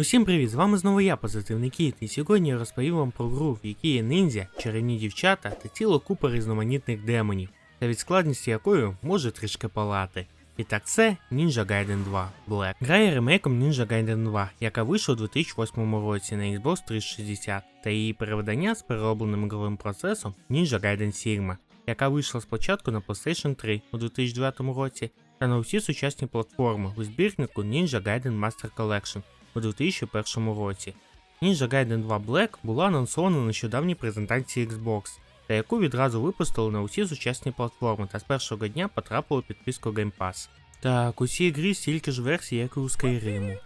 Усім привіт! З вами знову я, Позитивний Кіт, і сьогодні я розповім вам про гру, в якій є ніндзя, чарівні дівчата та ціла купа різноманітних демонів, та від складності якої може трішки палати. І так це Ninja Gaiden 2 Black. Гра є ремейком Ninja Gaiden 2, яка вийшла у 2008 році на Xbox 360, та її переведення з переробленим ігровим процесом Ninja Gaiden Sigma, яка вийшла спочатку на PlayStation 3 у 2009 році та на усі сучасні платформи у збірнику Ninja Gaiden Master Collection у 2001 році. Ninja Gaiden 2 Black була анонсована на нещодавній презентації Xbox, та яку відразу випустили на усі сучасні платформи та з першого дня потрапила у підписку Game Pass. Так, усі грі стільки ж версій, як і у Skyrim.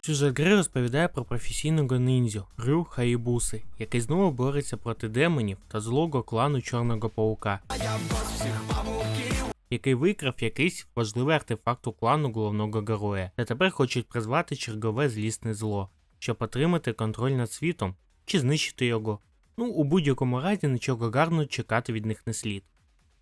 Сюжет гри розповідає про професійного ніндзю Рю Хаїбуси, який знову бореться проти демонів та злого клану Чорного Паука, який викрав якийсь важливий артефакт у клану головного героя, та тепер хочуть призвати чергове злісне зло, щоб отримати контроль над світом чи знищити його. Ну, у будь-якому разі нічого гарного чекати від них не слід.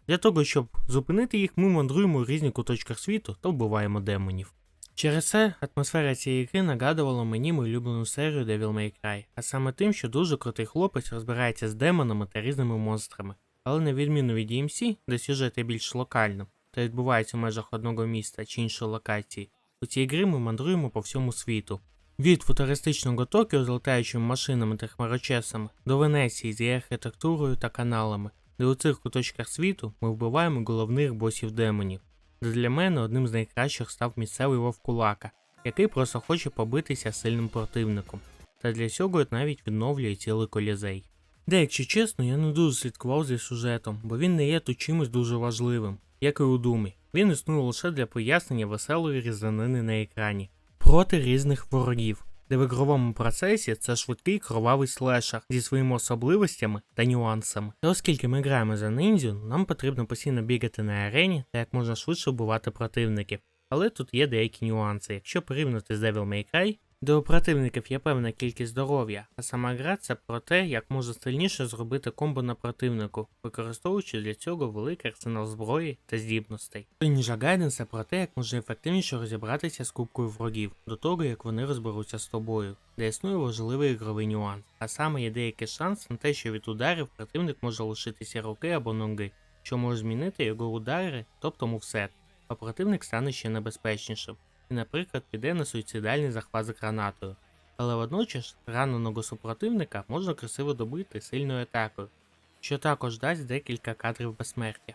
Для того, щоб зупинити їх, ми мандруємо у різні куточках світу та вбиваємо демонів. Через це атмосфера цієї гри нагадувала мені мою улюблену серію Devil May Cry, а саме тим, що дуже крутий хлопець розбирається з демонами та різними монстрами. Але на відміну від DMC, де сюжет є більш локальним та відбувається в межах одного міста чи іншої локації, у цій грі ми мандруємо по всьому світу. Від футуристичного Токіо з летаючими машинами та хмарочесами до Венеції з її архітектурою та каналами, де у цих куточках світу ми вбиваємо головних босів демонів. Де для мене одним з найкращих став місцевий вовкулака, який просто хоче побитися сильним противником, та для цього навіть відновлює цілий колізей. Де, якщо чесно, я не дуже слідкував за сюжетом, бо він не є тут чимось дуже важливим, як і у Думі. Він існує лише для пояснення веселої різанини на екрані проти різних ворогів, де в ігровому процесі це швидкий кровавий слешер зі своїми особливостями та нюансами. Та оскільки ми граємо за ніндзю, нам потрібно постійно бігати на арені та як можна швидше вбивати противників. Але тут є деякі нюанси. Якщо порівняти з Devil May Cry, де у противників є певна кількість здоров'я, а сама гра це про те, як можна сильніше зробити комбо на противнику, використовуючи для цього великий арсенал зброї та здібностей. Ninja Gaiden це про те, як можна ефективніше розібратися з кубкою ворогів, до того як вони розберуться з тобою, де існує важливий ігровий нюанс, а саме є деякий шанс на те, що від ударів противник може лишитися руки або ноги, що може змінити його удари, тобто мувсет, а противник стане ще небезпечнішим і, наприклад, піде на суїцидальний захват з гранатою. Але водночас раненого супротивника можна красиво добити сильною атакою, що також дасть декілька кадрів безсмертя.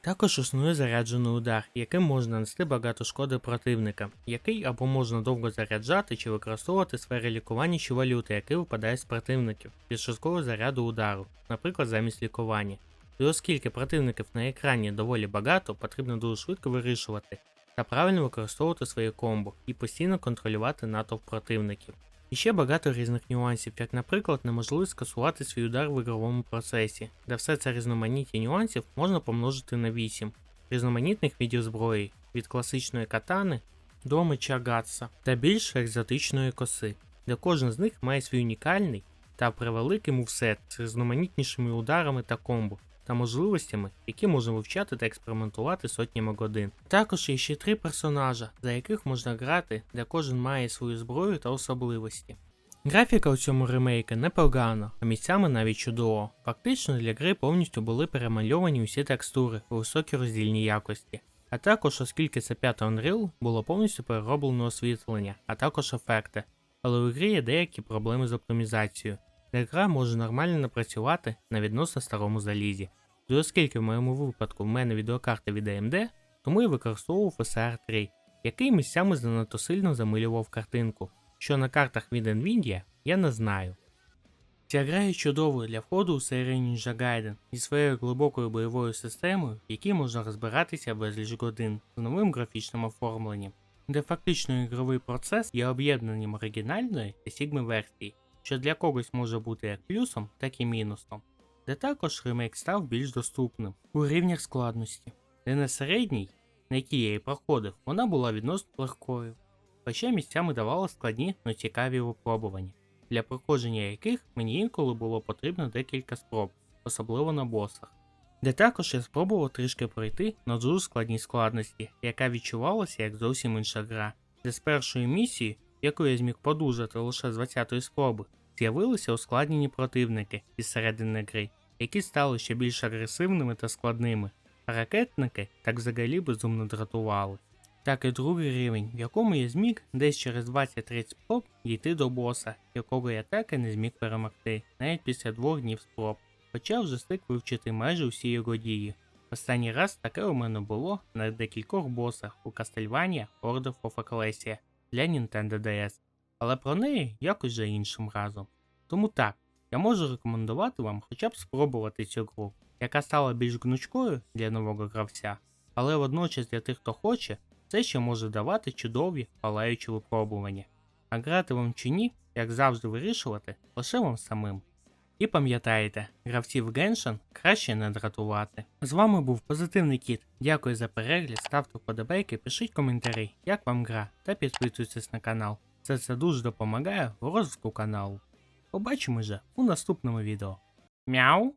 Також існує заряджений удар, яким можна нанести багато шкоди противникам, який або можна довго заряджати чи використовувати сфери лікування чи валюти, які випадають з противників, під часткового заряду удару, наприклад, замість лікування. І оскільки противників на екрані доволі багато, потрібно дуже швидко вирішувати, та правильно використовувати своє комбо і постійно контролювати натовп противників. І ще багато різних нюансів, як, наприклад, неможливість скасувати свій удар в ігровому процесі, де все це різноманіття нюансів можна помножити на 8 різноманітних видів зброї, від класичної катани до меча Гатса та більш екзотичної коси, де кожен з них має свій унікальний та превеликий мувсет з різноманітнішими ударами та комбо, та можливостями, які можна вивчати та експериментувати сотнями годин. Також є ще три персонажа, за яких можна грати, де кожен має свою зброю та особливості. Графіка у цьому ремейку непогана, а місцями навіть чудово. Фактично для гри повністю були перемальовані усі текстури у високій роздільній якості. А також, оскільки це п'ята Unreal, було повністю перероблено освітлення, а також ефекти. Але у грі є деякі проблеми з оптимізацією, де гра може нормально напрацювати на відносно старому залізі. І оскільки в моєму випадку в мене відеокарта від AMD, тому я використовував SR 3, який місцями занадто сильно замилював картинку, що на картах від Nvidia я не знаю. Ця гра є чудовою для входу у серію Ninja Gaiden зі своєю глибокою бойовою системою, в якій можна розбиратися безліч годин з новим графічним оформленням, де фактично ігровий процес є об'єднанням оригінальної та Sigma версії, що для когось може бути як плюсом, так і мінусом. Де також ремейк став більш доступним у рівнях складності, де на середній, на якій я і проходив, вона була відносно легкою, хоча місцями давала складні, но цікаві випробування, для проходження яких мені інколи було потрібно декілька спроб, особливо на босах. Де також я спробував трішки пройти на дуже складній складності, яка відчувалася як зовсім інша гра, де з першої місії яку я зміг подужати лише з 20-ї спроби, з'явилися ускладнені противники із середини гри, які стали ще більш агресивними та складними. А ракетники так взагалі безумно дратували. Так і другий рівень, в якому я зміг десь через 20-30 спроб дійти до боса, якого я так і не зміг перемогти, навіть після двох днів спроб, хоча вже встиг вивчити майже всі його дії. Останній раз таке у мене було на декількох босах у Castlevania Order of Ecclesia для Nintendo DS, але про неї якось вже іншим разом. Тому так, я можу рекомендувати вам хоча б спробувати цю гру, яка стала більш гнучкою для нового гравця, але водночас для тих, хто хоче, це ще може давати чудові палаючі випробування. А грати вам чи ні, як завжди вирішувати, лише вам самим. І пам'ятайте, гравців Genshin краще не дратувати. З вами був Позитивний Кіт. Дякую за перегляд, ставте вподобайки, пишіть коментарі, як вам гра, та підписуйтесь на канал. Це це дуже допомагає розвитку каналу. Побачимо вже у наступному відео. Мяу!